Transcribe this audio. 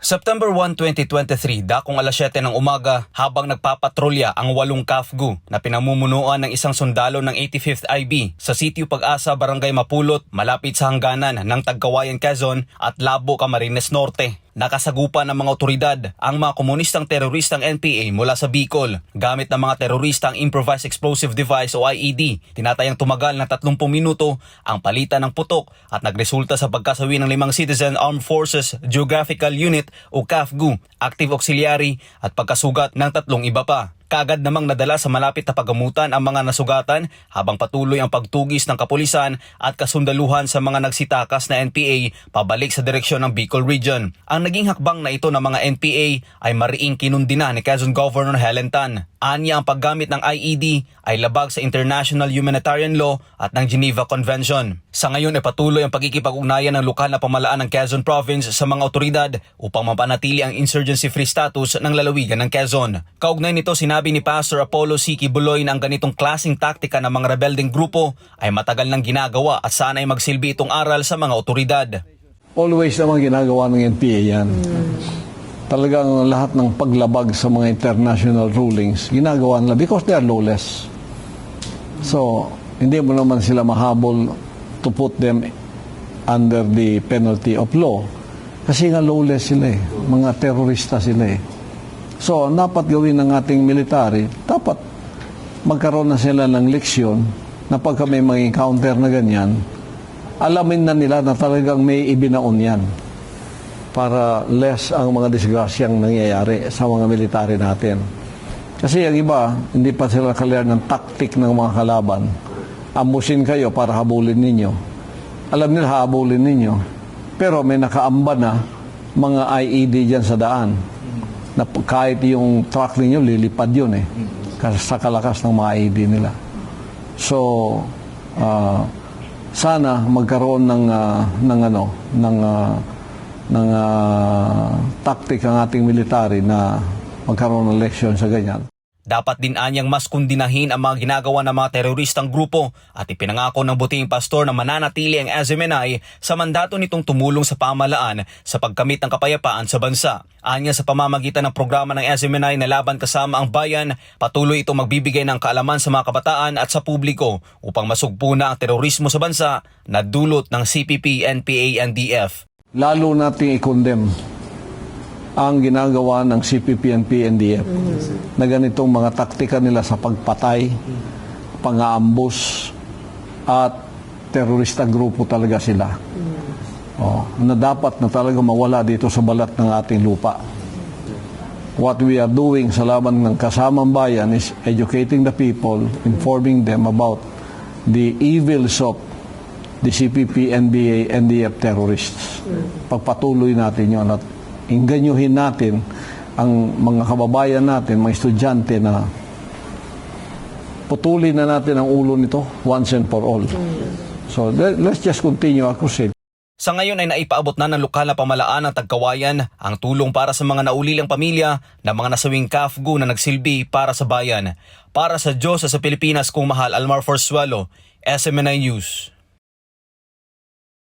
September 1, 2023, dakong alas 7 ng umaga habang nagpapatrolya ang walong KAFGU na pinamumunuan ng isang sundalo ng 85th IB sa Sitio Pag-asa, Barangay Mapulot, malapit sa hangganan ng Tagkawayan, Quezon at Labo, Camarines Norte. Nakasagupa ng mga otoridad ang mga komunistang teroristang NPA mula sa Bicol gamit ng mga teroristang Improvised Explosive Device o IED. Tinatayang tumagal ng 30 minuto ang palitan ng putok at nagresulta sa pagkasawi ng limang Citizen Armed Forces Geographical Unit o CAFGU, Active Auxiliary at pagkasugat ng tatlong iba pa. Kagad namang nadala sa malapit na pagamutan ang mga nasugatan habang patuloy ang pagtugis ng kapulisan at kasundaluhan sa mga nagsitakas na NPA pabalik sa direksyon ng Bicol Region. Ang naging hakbang na ito ng mga NPA ay mariing kinundina ni Quezon Governor Helen Tan. Anya ang paggamit ng IED ay labag sa International Humanitarian Law at ng Geneva Convention. Sa ngayon ay patuloy ang pagkikipag-ugnayan ng lokal na pamalaan ng Quezon Province sa mga otoridad upang mapanatili ang insurgency-free status ng lalawigan ng Quezon. Kaugnay nito sinabi ni Pastor Apollo C. Kibuloy na ang ganitong klasing taktika ng mga rebelding grupo ay matagal nang ginagawa at sana ay magsilbi itong aral sa mga otoridad. Always naman ginagawa ng NPA yan. Talagang lahat ng paglabag sa mga international rulings, ginagawa nila because they are lawless. So, hindi mo naman sila mahabol to put them under the penalty of law. Kasi nga lawless sila eh. Mga terorista sila eh. So, dapat gawin ng ating military, dapat magkaroon na sila ng leksyon na pagka may mga encounter na ganyan, alamin na nila na talagang may ibinaon yan para less ang mga disgrasyang nangyayari sa mga military natin. Kasi ang iba, hindi pa sila clear ng tactic ng mga kalaban. Amusin kayo para habulin ninyo. Alam nila habulin ninyo. Pero may nakaamba na mga IED dyan sa daan. Na kahit yung truck ninyo, lilipad yun eh. Sa kalakas ng mga IED nila. So, ah, sana magkaroon ng ah, ng ano, ng ah, ng ah, tactic ang ating military na magkaroon ng leksyon sa ganyan. Dapat din anyang mas kundinahin ang mga ginagawa ng mga teroristang grupo at ipinangako ng buting pastor na mananatili ang SMNI sa mandato nitong tumulong sa pamalaan sa pagkamit ng kapayapaan sa bansa. Anya sa pamamagitan ng programa ng SMNI na laban kasama ang bayan, patuloy ito magbibigay ng kaalaman sa mga kabataan at sa publiko upang masugpuna ang terorismo sa bansa na dulot ng CPP, NPA, NDF. Lalo nating i-condemn ang ginagawa ng CPP and PNDF na ganitong mga taktika nila sa pagpatay, pang-aambus at teroristang grupo talaga sila. Oh, na dapat na talaga mawala dito sa balat ng ating lupa. What we are doing sa laban ng kasamang bayan is educating the people, informing them about the evils of the CPP, NBA, NDF terrorists. Pagpatuloy natin yun at inganyuhin natin ang mga kababayan natin, mga estudyante na putulin na natin ang ulo nito once and for all. So let- let's just continue our crusade. Sa ngayon ay naipaabot na ng lokal na pamalaan ng Tagkawayan ang tulong para sa mga naulilang pamilya ng mga nasawing kafgu na nagsilbi para sa bayan. Para sa Diyos sa Pilipinas kung mahal Almar Forsuelo, SMNI News.